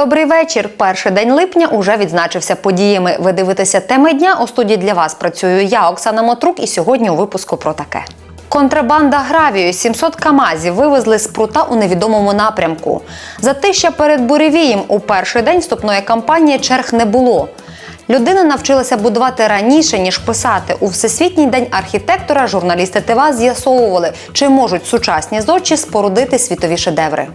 Добрий вечір. Перший день липня уже відзначився подіями. Ви дивитеся теми дня. У студії для вас працюю я, Оксана Мотрук, і сьогодні у випуску про таке. Контрабанда гравію 700 камазів вивезли з прута у невідомому напрямку. Затища перед буревієм у перший день вступної кампанії черг не було. Людина навчилася будувати раніше ніж писати. У всесвітній день архітектора журналісти ТВА з'ясовували, чи можуть сучасні зодчі спорудити світові шедеври.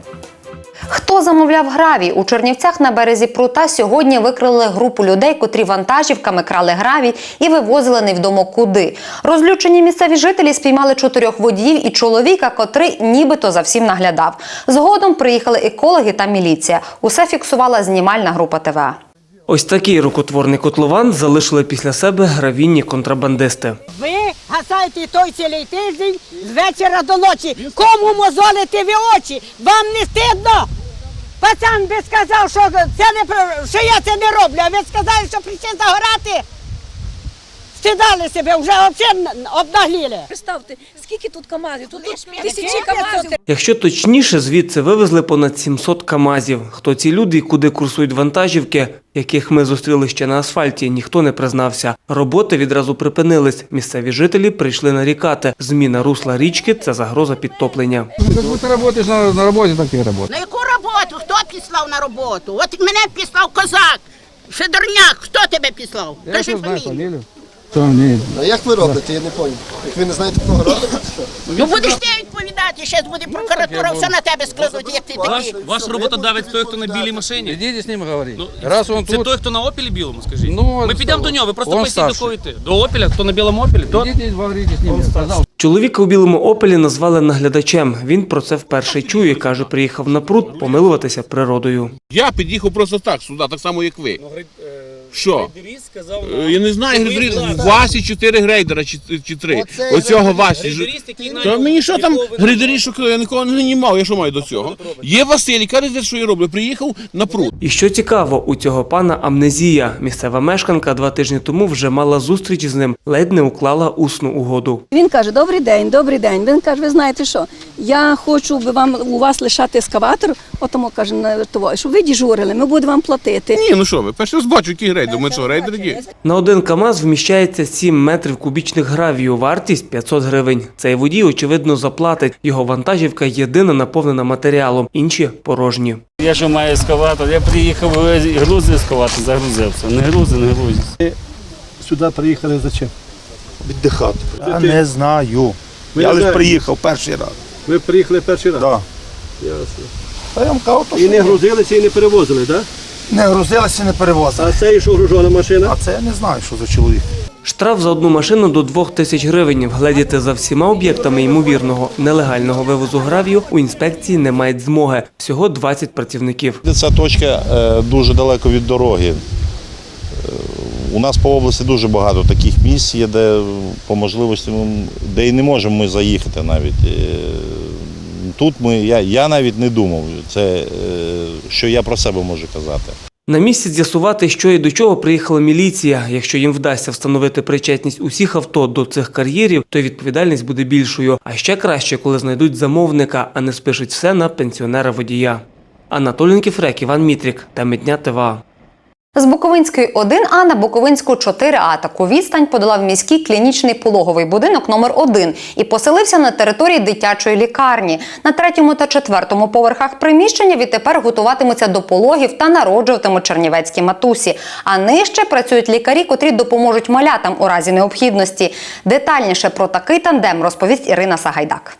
Хто замовляв гравій? У Чернівцях на березі прута сьогодні викрили групу людей, котрі вантажівками крали гравій і вивозили невідомо куди. Розлючені місцеві жителі спіймали чотирьох водіїв і чоловіка, котрий нібито за всім наглядав. Згодом приїхали екологи та міліція. Усе фіксувала знімальна група ТВА. Ось такий рукотворний котлован залишили після себе гравійні контрабандисти. Ви гасаєте той цілий тиждень з вечора до ночі. Кому мозолите ви очі? Вам не стидно? Пацан би сказав, що це не що я це не роблю, а ви сказали, що прийшли загорати. Стидали себе, вже взагалі обнагліли. Представте, скільки тут камазів? Тут, тут тисячі камазів. Якщо точніше, звідси вивезли понад 700 камазів. Хто ці люди і куди курсують вантажівки, яких ми зустріли ще на асфальті, ніхто не признався. Роботи відразу припинились. Місцеві жителі прийшли нарікати. Зміна русла річки це загроза підтоплення. Как будто работаешь на, на работе, так и работаешь. На яку роботу? Хто післав на роботу? От мене післав козак. Федорняк, хто тебе післав? Я Кажи фамілію. Что мне? А як ви робите, я не понял. Як ви не знаєте, кого робите? Що? Ну будеш ти відповідати, зараз буде прокуратура, все на тебе складуть, як ти Ваш, такий. ваш роботодавець той, хто на білій машині. Идите с ним говорить. Ну, Раз он Це тут, той, хто на опілі білому, скажіть. Ну, Ми підемо до нього, ви просто он поясніть, до старший. кого йти. До опіля, хто на білому опілі, то идите говорите с ним. Я сказал, Чоловіка у білому опелі назвали наглядачем. Він про це вперше чує. каже, приїхав на пруд помилуватися природою. Я під'їхав просто так сюди, так само як ви. Що? Е, Я не знаю, грейдеріст, у Васі чотири грейдера чи, чи три. Оцей Оцього Васі. ж- який Та мені що там грейдеріст, що я нікого не німав, я що маю до цього? Є Василь, каже, що я роблю. Приїхав на пруд. І що цікаво, у цього пана амнезія. Місцева мешканка два тижні тому вже мала зустріч з ним, ледь не уклала усну угоду. Він каже: Добрий день, добрий день. Він каже: Ви знаєте що? Я хочу би вам у вас лишати ескаватор, отому каже на того, щоб ви діжурили, ми будемо вам платити. Ні, ну що ви, перший раз бачу, який грейдер. Ми що, грейдер є? На один КАМАЗ вміщається 7 метрів кубічних гравію, вартість 500 гривень. Цей водій, очевидно, заплатить. Його вантажівка єдина наповнена матеріалом, інші порожні. Я що маю ескаватор, я приїхав грузи ескаватор, загрузився. Не грузи, не грузи. Сюди приїхали зачем? Віддихати. Я не знаю. Я лише приїхав перший раз. Ви приїхали перший раз? Да. Та я вам кажу, то, І не грузилися і не перевозили, так? Не грузилися, не перевозили. А це і що гружона машина? А це я не знаю, що за чоловік. Штраф за одну машину до 2 тисяч гривень. Вгледіти за всіма об'єктами ймовірного нелегального вивозу гравію у інспекції не мають змоги. Всього 20 працівників. Ця точка е, дуже далеко від дороги. Е, У нас по області дуже багато таких місць є, де по можливості де і не можемо ми заїхати навіть. Тут ми, я, я навіть не думав, це, е, що я про себе можу казати. На місці з'ясувати, що і до чого приїхала міліція. Якщо їм вдасться встановити причетність усіх авто до цих кар'єрів, то відповідальність буде більшою. А ще краще, коли знайдуть замовника, а не спишуть все на пенсіонера водія. Анатолій Кіфрек, Іван Мітрік, теми дня ТВА. З Буковинської 1А на Буковинську 4А таку відстань подолав міський клінічний пологовий будинок номер 1 і поселився на території дитячої лікарні. На третьому та четвертому поверхах приміщення відтепер готуватимуться до пологів та народжуватимуть чернівецькі матусі. А нижче працюють лікарі, котрі допоможуть малятам у разі необхідності. Детальніше про такий тандем розповість Ірина Сагайдак.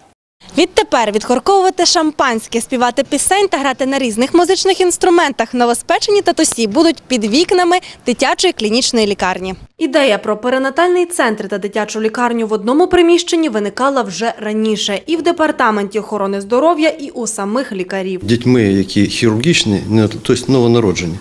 Відтепер відкорковувати шампанське, співати пісень та грати на різних музичних інструментах новоспечені татусі будуть під вікнами дитячої клінічної лікарні. Ідея про перинатальний центр та дитячу лікарню в одному приміщенні виникала вже раніше і в департаменті охорони здоров'я, і у самих лікарів. Дітьми, які хірургічні, тобто новонароджені.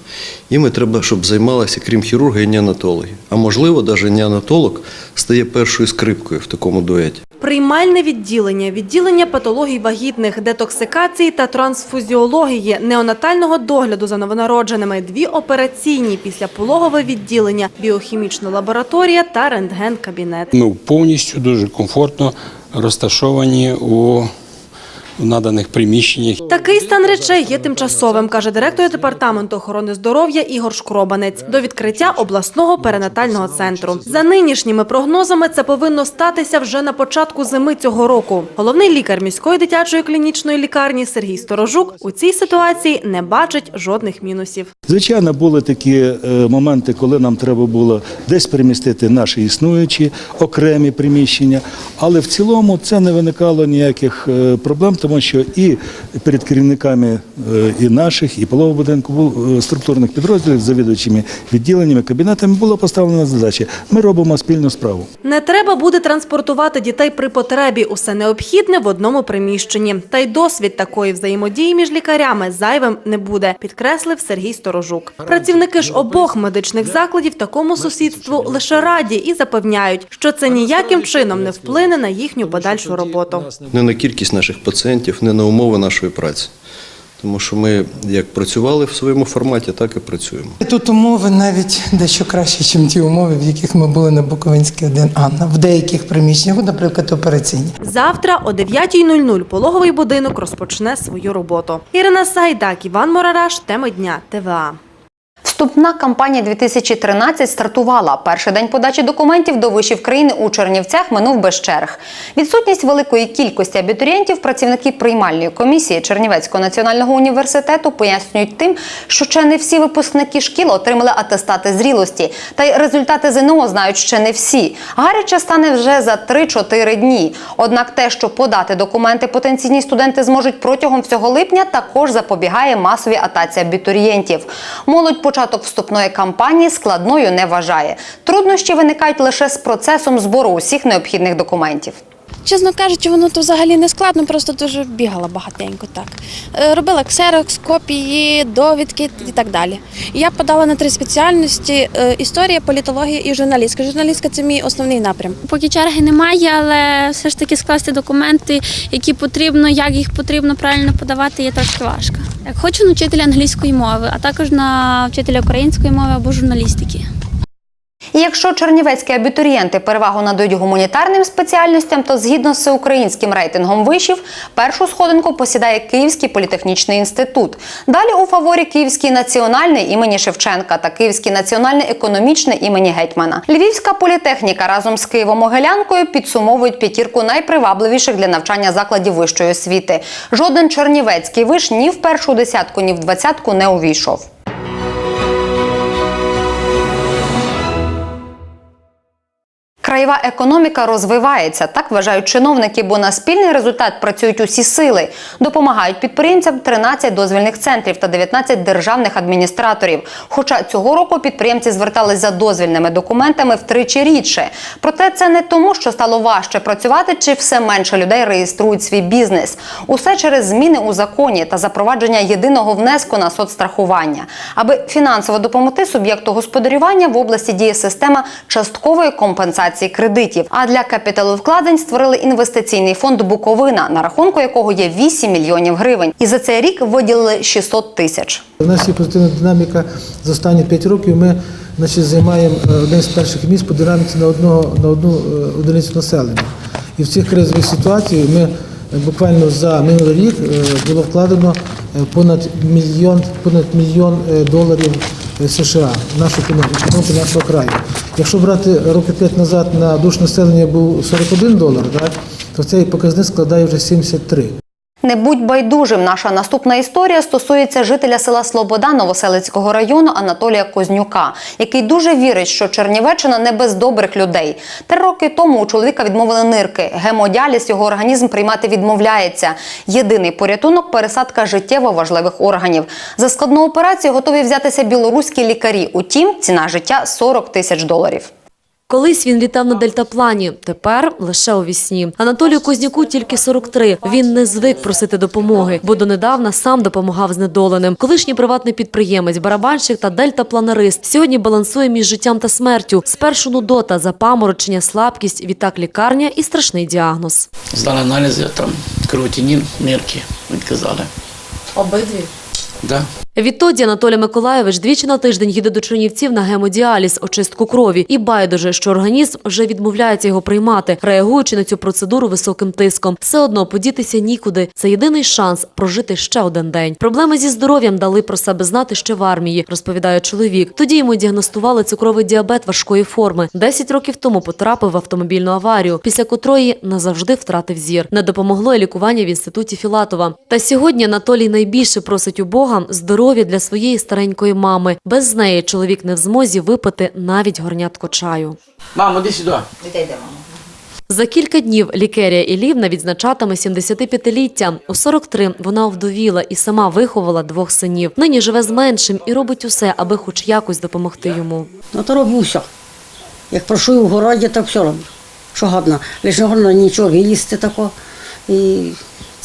Їми треба, щоб займалися, крім хірурга, і неонатологи. А можливо, навіть неонатолог стає першою скрипкою в такому дуеті. Приймальне відділення, відділення патологій вагітних, детоксикації та трансфузіології, неонатального догляду за новонародженими, дві операційні післяпологове відділення, біохімічна лабораторія та рентген-кабінет. Ну, повністю дуже комфортно розташовані у в наданих приміщеннях. Такий стан речей є тимчасовим, каже директор департаменту охорони здоров'я Ігор Шкробанець до відкриття обласного перинатального центру. За нинішніми прогнозами це повинно статися вже на початку зими цього року. Головний лікар міської дитячої клінічної лікарні Сергій Сторожук у цій ситуації не бачить жодних мінусів. Звичайно, були такі е, моменти, коли нам треба було десь перемістити наші існуючі окремі приміщення, але в цілому це не виникало ніяких е, проблем, тому що і перед керівниками е, і наших, і полового будинку е, структурних підрозділів, завідувачами відділеннями, кабінетами була поставлена задача. Ми робимо спільну справу. Не треба буде транспортувати дітей при потребі. Усе необхідне в одному приміщенні. Та й досвід такої взаємодії між лікарями зайвим не буде, підкреслив Сергій Сторожук. Працівники ж обох медичних закладів такому сусідству лише раді і запевняють, що це ніяким чином не вплине на їхню подальшу роботу. Не на кількість наших пацієнтів, не на умови нашої праці. Тому що ми як працювали в своєму форматі, так і працюємо. Тут умови навіть дещо кращі, ніж ті умови, в яких ми були на Буковинській 1 Анна. В деяких приміщеннях, наприклад, операційні. Завтра о 9.00 пологовий будинок розпочне свою роботу. Ірина Сайдак, Іван Морараш. Теми дня. ТВА. Вступна кампанія 2013 стартувала. Перший день подачі документів до вишів країни у Чернівцях минув без черг. Відсутність великої кількості абітурієнтів працівники приймальної комісії Чернівецького національного університету пояснюють тим, що ще не всі випускники шкіл отримали атестати зрілості. Та й результати ЗНО знають ще не всі. Гаряче стане вже за 3-4 дні. Однак те, що подати документи потенційні студенти зможуть протягом всього липня, також запобігає масовій атаці абітурієнтів. Молодь початок вступної кампанії складною не вважає. Труднощі виникають лише з процесом збору усіх необхідних документів. Чесно кажучи, воно то взагалі не складно, просто дуже бігала багатенько так. Е, Робила ксерокс, копії, довідки і так далі. Я подала на три спеціальності: е, історія, політологія і журналістика. Журналістика це мій основний напрям. Поки черги немає, але все ж таки скласти документи, які потрібно, як їх потрібно правильно подавати, є трошки важко. Хочу на вчителя англійської мови, а також на вчителя української мови або журналістики. І якщо чернівецькі абітурієнти перевагу надають гуманітарним спеціальностям, то згідно з всеукраїнським рейтингом вишів, першу сходинку посідає Київський політехнічний інститут. Далі у фаворі Київський національний імені Шевченка та Київський національний економічний імені Гетьмана. Львівська політехніка разом з Києво-Могилянкою підсумовують п'ятірку найпривабливіших для навчання закладів вищої освіти. Жоден чернівецький виш ні в першу десятку, ні в двадцятку не увійшов. Краєва економіка розвивається, так вважають чиновники, бо на спільний результат працюють усі сили. Допомагають підприємцям 13 дозвільних центрів та 19 державних адміністраторів. Хоча цього року підприємці звертались за дозвільними документами втричі рідше. Проте це не тому, що стало важче працювати, чи все менше людей реєструють свій бізнес. Усе через зміни у законі та запровадження єдиного внеску на соцстрахування. Аби фінансово допомогти суб'єкту господарювання в області діє система часткової компенсації кредитів. А для капіталовкладень створили інвестиційний фонд Буковина, на рахунку якого є 8 мільйонів гривень. І за цей рік виділили 600 тисяч. У нас є позитивна динаміка за останні 5 років. Ми значить, займаємо е, одне з перших місць по динаміці на одного на одну е, одиницю населення. І в цих кризових ситуаціях ми е, буквально за минулий рік було вкладено понад мільйон понад мільйон доларів США нашу економіку, нашого краю. Якщо брати роки 5 назад на душ населення був 41 долар, так, то цей показник складає вже 73. Не будь байдужим. Наша наступна історія стосується жителя села Слобода Новоселицького району Анатолія Кознюка, який дуже вірить, що Чернівеччина не без добрих людей. Три роки тому у чоловіка відмовили нирки. Гемодіаліз його організм приймати відмовляється. Єдиний порятунок пересадка життєво важливих органів. За складну операцію готові взятися білоруські лікарі. Утім, ціна життя 40 тисяч доларів. Колись він літав на дельтаплані, тепер лише у вісні. Анатолію Козняку тільки 43. Він не звик просити допомоги, бо донедавна сам допомагав знедоленим. Колишній приватний підприємець, барабанщик та дельтапланерист сьогодні балансує між життям та смертю. Спершу нудота, запаморочення, слабкість, відтак лікарня і страшний діагноз. Здали аналізи, там кровотинін, нирки відказали. Обидві. Да. Відтоді Анатолій Миколайович двічі на тиждень їде до Чернівців на гемодіаліз, очистку крові. І байдуже, що організм вже відмовляється його приймати, реагуючи на цю процедуру високим тиском. Все одно подітися нікуди. Це єдиний шанс прожити ще один день. Проблеми зі здоров'ям дали про себе знати ще в армії, розповідає чоловік. Тоді йому діагностували цукровий діабет важкої форми. Десять років тому потрапив в автомобільну аварію, після котрої назавжди втратив зір. Не допомогло і лікування в інституті Філатова. Та сьогодні Анатолій найбільше просить у Бога здоров'я для своєї старенької мами. Без неї чоловік не в змозі випити навіть горнятко чаю. Мамо, іди сюди. За кілька днів Лікерія Ілівна відзначатиме 75-ліття. У 43 вона овдовіла і сама виховала двох синів. Нині живе з меншим і робить усе, аби хоч якось допомогти йому. Ну то роблю все. Як прошу в городі, так все роблю. Що годно. Лише не нічого їсти тако. І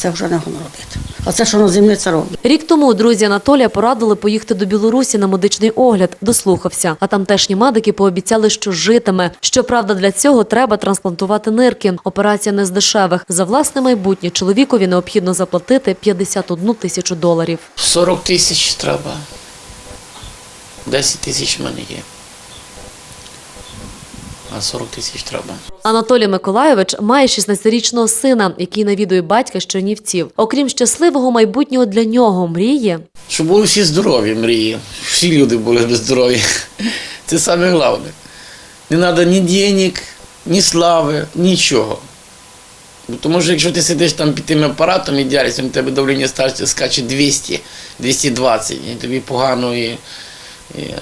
це вже не годно робити. А це, що на землі, це роблю. Рік тому друзі Анатолія порадили поїхати до Білорусі на медичний огляд. Дослухався. А тамтешні медики пообіцяли, що житиме. Щоправда, для цього треба трансплантувати нирки. Операція не з дешевих. За власне майбутнє чоловікові необхідно заплатити 51 тисячу доларів. 40 тисяч треба. 10 тисяч в мене є. А 40 тисяч треба. Анатолій Миколайович має 16-річного сина, який навідує батька з Чернівців. Окрім щасливого майбутнього для нього, мріє Щоб були всі здорові мрії. Всі люди були здорові. Це саме головне. Не треба ні денег, ні слави, нічого. Тому що якщо ти сидиш там під тим апаратом і діалізом, у тебе давлення старше скаче 200, 220, і тобі погано і, і е,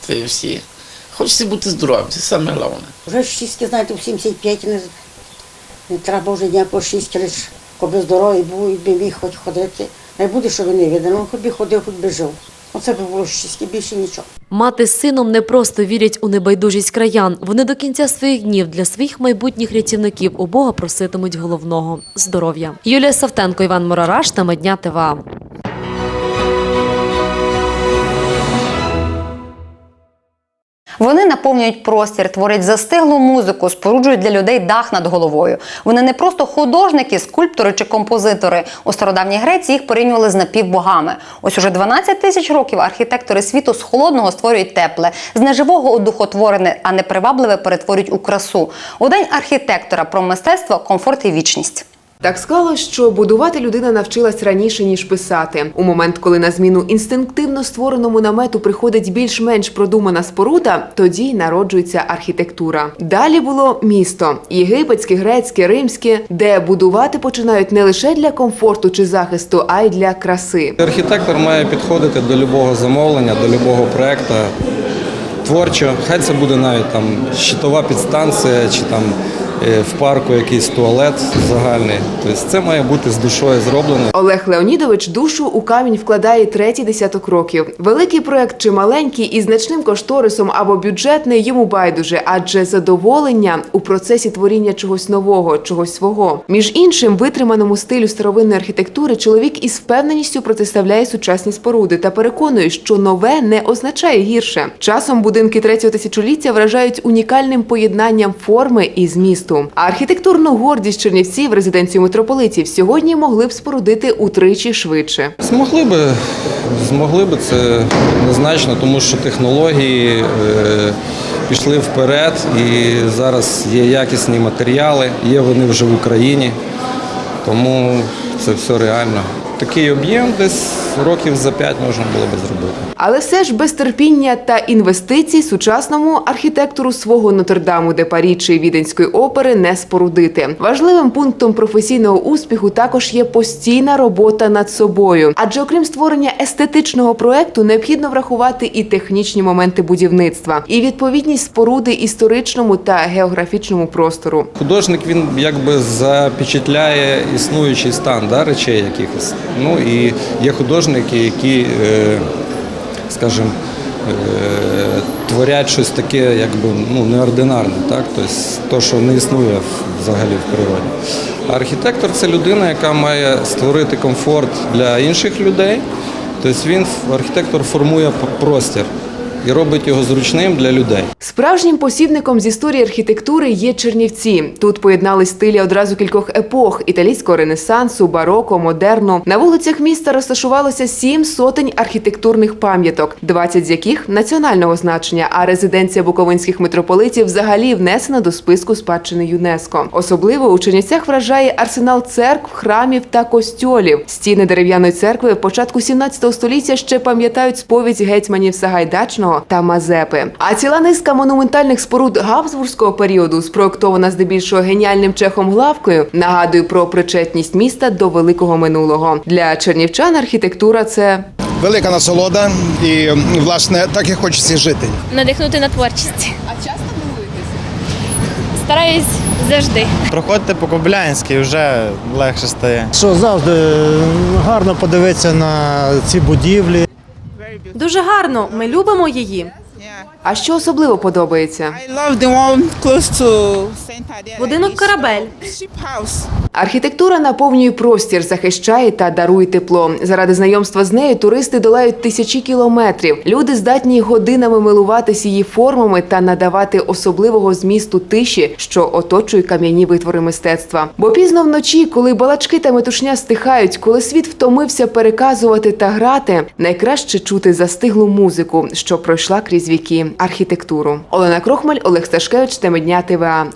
це всі. Хочеться бути здоровим, це саме головне. Вже шістки, знаєте, в 75 не, не треба вже ніякого шістки, лише коли здоровий був і би міг хоч ходити. Не буде, що він не видно, хоч би ходив, хоч би жив. Оце би було шістки, більше нічого. Мати з сином не просто вірять у небайдужість краян. Вони до кінця своїх днів для своїх майбутніх рятівників у Бога проситимуть головного здоров'я. Юлія Савтенко, Іван Морараш, тема дня ТВА. Вони наповнюють простір, творять застиглу музику, споруджують для людей дах над головою. Вони не просто художники, скульптори чи композитори. У стародавній Греції їх порівнювали з напівбогами. Ось уже 12 тисяч років архітектори світу з холодного створюють тепле, з неживого одухотворене, а непривабливе перетворюють у красу. У день архітектора про мистецтво, комфорт і вічність. Так склалось, що будувати людина навчилась раніше ніж писати. У момент, коли на зміну інстинктивно створеному намету приходить більш-менш продумана споруда, тоді й народжується архітектура. Далі було місто єгипетське, грецьке, римське, де будувати починають не лише для комфорту чи захисту, а й для краси. Архітектор має підходити до любого замовлення, до любого проекту творчо. Хай це буде навіть там щитова підстанція чи там в парку якийсь туалет загальний. Тобто це має бути з душою зроблено. Олег Леонідович душу у камінь вкладає третій десяток років. Великий проект чи маленький із значним кошторисом або бюджетний йому байдуже, адже задоволення у процесі творіння чогось нового, чогось свого. Між іншим, витриманому стилю старовинної архітектури чоловік із впевненістю протиставляє сучасні споруди та переконує, що нове не означає гірше. Часом будинки третього тисячоліття вражають унікальним поєднанням форми і змісту. А архітектурну гордість Чернівців, резиденцію митрополитів, сьогодні могли б спорудити утричі швидше. Змогли би, змогли би це однозначно, тому що технології е, пішли вперед і зараз є якісні матеріали, є вони вже в Україні, тому це все реально. Такий об'єм десь років за п'ять можна було би зробити. Але все ж без терпіння та інвестицій сучасному архітектору свого Нотр-Даму де Парі чи Віденської опери не спорудити. Важливим пунктом професійного успіху також є постійна робота над собою. Адже окрім створення естетичного проекту, необхідно врахувати і технічні моменти будівництва, і відповідність споруди історичному та географічному простору. Художник він якби запечатляє існуючий стан да, речей якихось. Ну і є художники, які, е, скажімо, е, творять щось таке, якби ну, неординарне, так? Тобто то, що не існує взагалі в природі. Архітектор це людина, яка має створити комфорт для інших людей. Тобто він архітектор формує простір. І робить його зручним для людей. Справжнім посібником з історії архітектури є Чернівці. Тут поєднались стилі одразу кількох епох: італійського ренесансу, бароко, модерну. На вулицях міста розташувалося сім сотень архітектурних пам'яток, 20 з яких національного значення. А резиденція буковинських митрополитів взагалі внесена до списку спадщини ЮНЕСКО. Особливо у Чернівцях вражає арсенал церкв, храмів та костьолів. Стіни дерев'яної церкви початку 17 століття ще пам'ятають сповідь гетьманів Сагайдачного та Мазепи. А ціла низка монументальних споруд Габсбурзького періоду, спроектована здебільшого геніальним чехом Главкою, нагадує про причетність міста до великого минулого. Для чернівчан архітектура це Велика насолода і, власне, так і хочеться жити. надихнути на творчість. А часто Стараюсь завжди. Проходьте по Коблянській, вже легше стає. Що завжди гарно подивитися на ці будівлі. Дуже гарно. Ми любимо її. А що особливо подобається? Будинок корабель. Архітектура наповнює простір, захищає та дарує тепло. Заради знайомства з нею туристи долають тисячі кілометрів. Люди здатні годинами милуватися її формами та надавати особливого змісту тиші, що оточує кам'яні витвори мистецтва. Бо пізно вночі, коли балачки та метушня стихають, коли світ втомився переказувати та грати, найкраще чути застиглу музику, що пройшла крізь віки архітектуру. Олена Крохмаль, Олег Сташкевич, теми дня ТВА.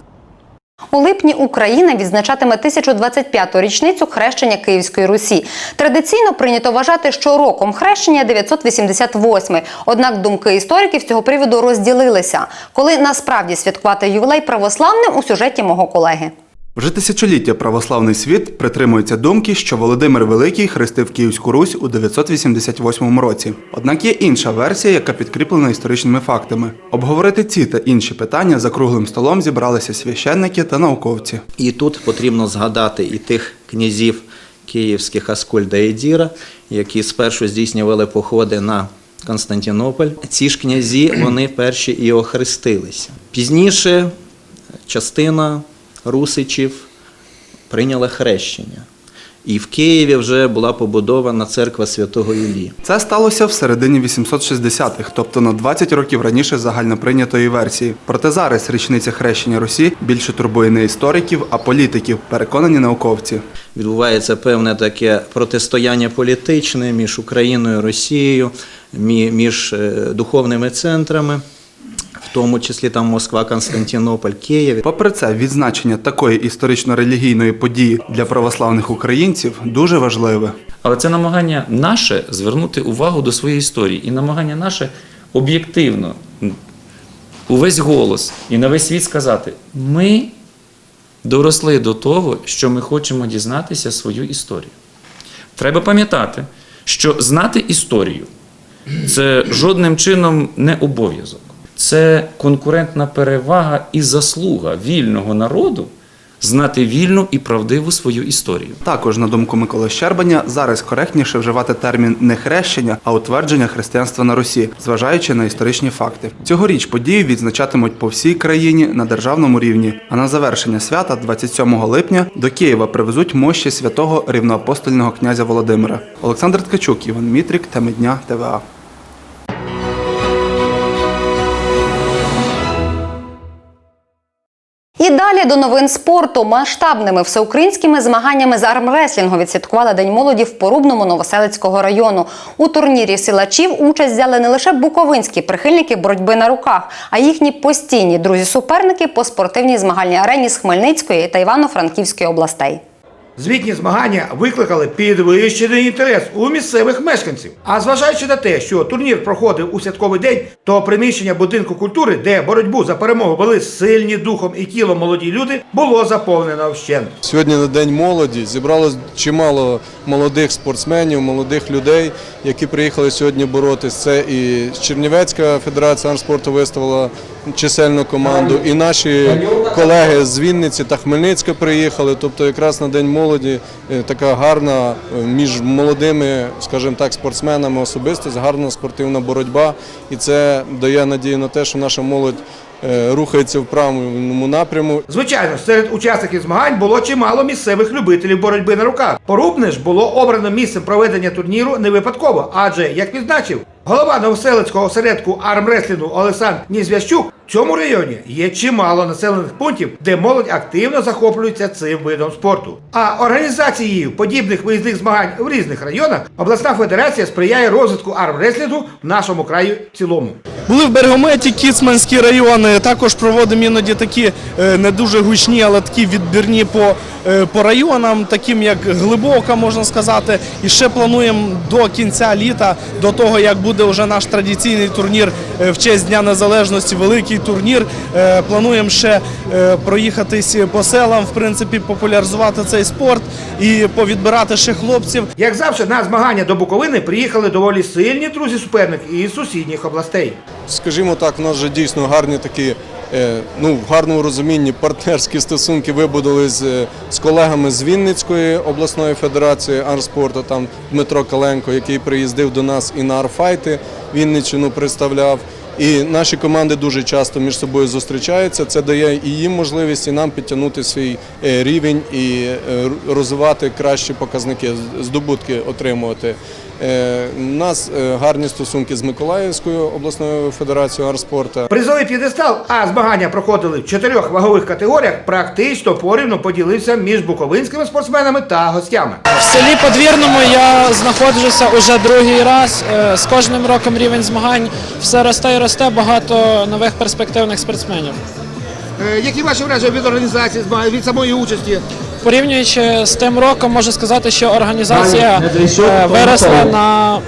У липні Україна відзначатиме 1025-ту річницю хрещення Київської Русі. Традиційно прийнято вважати, що роком хрещення 988. Однак думки істориків з цього приводу розділилися. Коли насправді святкувати ювілей православним у сюжеті мого колеги. Вже тисячоліття православний світ притримується думки, що Володимир Великий хрестив Київську Русь у 988 році. Однак є інша версія, яка підкріплена історичними фактами. Обговорити ці та інші питання за круглим столом зібралися священники та науковці. І тут потрібно згадати і тих князів київських Аскольда і Діра, які спершу здійснювали походи на Константинополь. Ці ж князі вони перші і охрестилися. Пізніше частина русичів прийняла хрещення. І в Києві вже була побудована церква святого Іллі. Це сталося в середині 860-х, тобто на 20 років раніше загальноприйнятої версії. Проте зараз річниця хрещення Русі більше турбує не істориків, а політиків, переконані науковці. Відбувається певне таке протистояння політичне між Україною і Росією, між е, духовними центрами, в тому числі там Москва, Константинополь, Київ. Попри це, відзначення такої історично-релігійної події для православних українців дуже важливе. Але це намагання наше звернути увагу до своєї історії і намагання наше об'єктивно у весь голос і на весь світ сказати: ми доросли до того, що ми хочемо дізнатися свою історію. Треба пам'ятати, що знати історію це жодним чином не обов'язок. Це конкурентна перевага і заслуга вільного народу знати вільну і правдиву свою історію. Також, на думку Миколи Щербаня, зараз коректніше вживати термін не хрещення, а утвердження християнства на Русі, зважаючи на історичні факти. Цьогоріч подію відзначатимуть по всій країні на державному рівні. А на завершення свята, 27 липня, до Києва привезуть мощі святого рівноапостольного князя Володимира. Олександр Ткачук, Іван Мітрик, теми дня ТВА. І далі до новин спорту. Масштабними всеукраїнськими змаганнями з армреслінгу відсвяткували День молоді в Порубному Новоселицького району. У турнірі силачів участь взяли не лише буковинські прихильники боротьби на руках, а їхні постійні друзі-суперники по спортивній змагальній арені з Хмельницької та Івано-Франківської областей. Звітні змагання викликали підвищений інтерес у місцевих мешканців. А зважаючи на те, що турнір проходив у святковий день, то приміщення будинку культури, де боротьбу за перемогу вели сильні духом і тілом молоді люди, було заповнено вщент. Сьогодні на День молоді зібралось чимало молодих спортсменів, молодих людей, які приїхали сьогодні боротись. Це і Чернівецька федерація армспорту виставила чисельну команду, і наші колеги з Вінниці та Хмельницька приїхали. Тобто, якраз на День молоді е, така гарна е, між молодими, скажімо так, спортсменами особистість, гарна спортивна боротьба. І це дає надію на те, що наша молодь е, рухається в правильному напряму. Звичайно, серед учасників змагань було чимало місцевих любителів боротьби на руках. Порубне ж було обрано місцем проведення турніру не випадково, адже, як відзначив Голова Новоселицького осередку армреслінгу Олександр Нізвящук в цьому районі є чимало населених пунктів, де молодь активно захоплюється цим видом спорту. А організацією подібних виїзних змагань в різних районах обласна федерація сприяє розвитку армреслінгу в нашому краї в цілому. Були в Бергометі, Кіцманські райони. Також проводимо іноді такі е, не дуже гучні, але такі відбірні по, е, по районам, таким як Глибока, можна сказати. І ще плануємо до кінця літа, до того як буде вже наш традиційний турнір е, в честь Дня Незалежності, великий турнір. е, Плануємо ще е, проїхатись по селам, в принципі, популяризувати цей спорт і повідбирати ще хлопців. Як завжди, на змагання до Буковини приїхали доволі сильні друзі суперник із сусідніх областей. Скажімо так, в нас вже дійсно гарні такі, ну, в гарному розумінні партнерські стосунки вибудили з, е, з колегами з Вінницької обласної федерації арспорту, там Дмитро Каленко, який приїздив до нас і на арфайти Вінниччину представляв. І наші команди дуже часто між собою зустрічаються. Це дає і їм можливість, і нам підтягнути свій е, рівень і е, розвивати кращі показники, здобутки отримувати. Е, У нас е, гарні стосунки з Миколаївською обласною федерацією арспорту. Призовий п'єдестал, а змагання проходили в чотирьох вагових категоріях, практично порівну поділився між буковинськими спортсменами та гостями. В селі Подвірному я знаходжуся уже другий раз. Е, З кожним роком рівень змагань все росте і росте, багато нових перспективних спортсменів. Які ваші враження від організації від самої участі? Порівнюючи з тим роком, можу сказати, що організація е, виросла на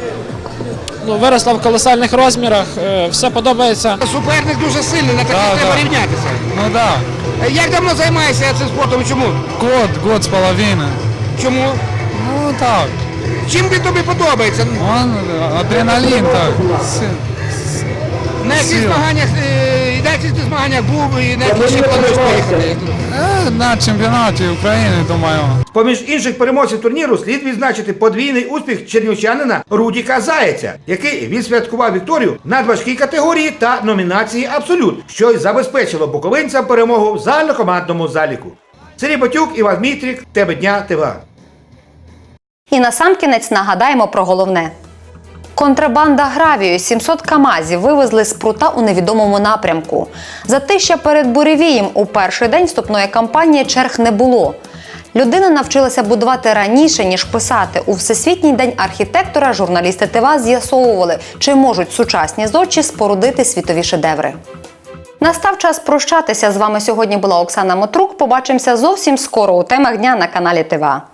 ну, виросла в колосальних розмірах. Е, Все подобається. Суперник дуже сильний, на таких Да, треба да. рівнятися. Ну да. Е, Як давно займаєшся цим спортом і чому? Год, год з половиною. Чому? Ну так. Чим він тобі подобається? Он, адреналін так. На яких змаганнях, е, на яких змаганнях був і на яких плануєш поїхати? Е, На чемпіонаті України, думаю. Поміж інших переможців турніру слід відзначити подвійний успіх чернівчанина Рудіка Заєця, який відсвяткував Вікторію на важкій категорії та номінації Абсолют, що й забезпечило буковинцям перемогу в загальнокомандному заліку. Сергій Батюк, Іван Мітрік, Тебе дня, ТВА. І насамкінець нагадаємо про головне. Контрабанда гравію 700 камазів вивезли з прута у невідомому напрямку. Затища перед буревієм у перший день вступної кампанії черг не було. Людина навчилася будувати раніше, ніж писати. У Всесвітній день архітектора журналісти ТВА з'ясовували, чи можуть сучасні зодчі спорудити світові шедеври. Настав час прощатися. З вами сьогодні була Оксана Мотрук. Побачимося зовсім скоро у темах дня на каналі ТВА.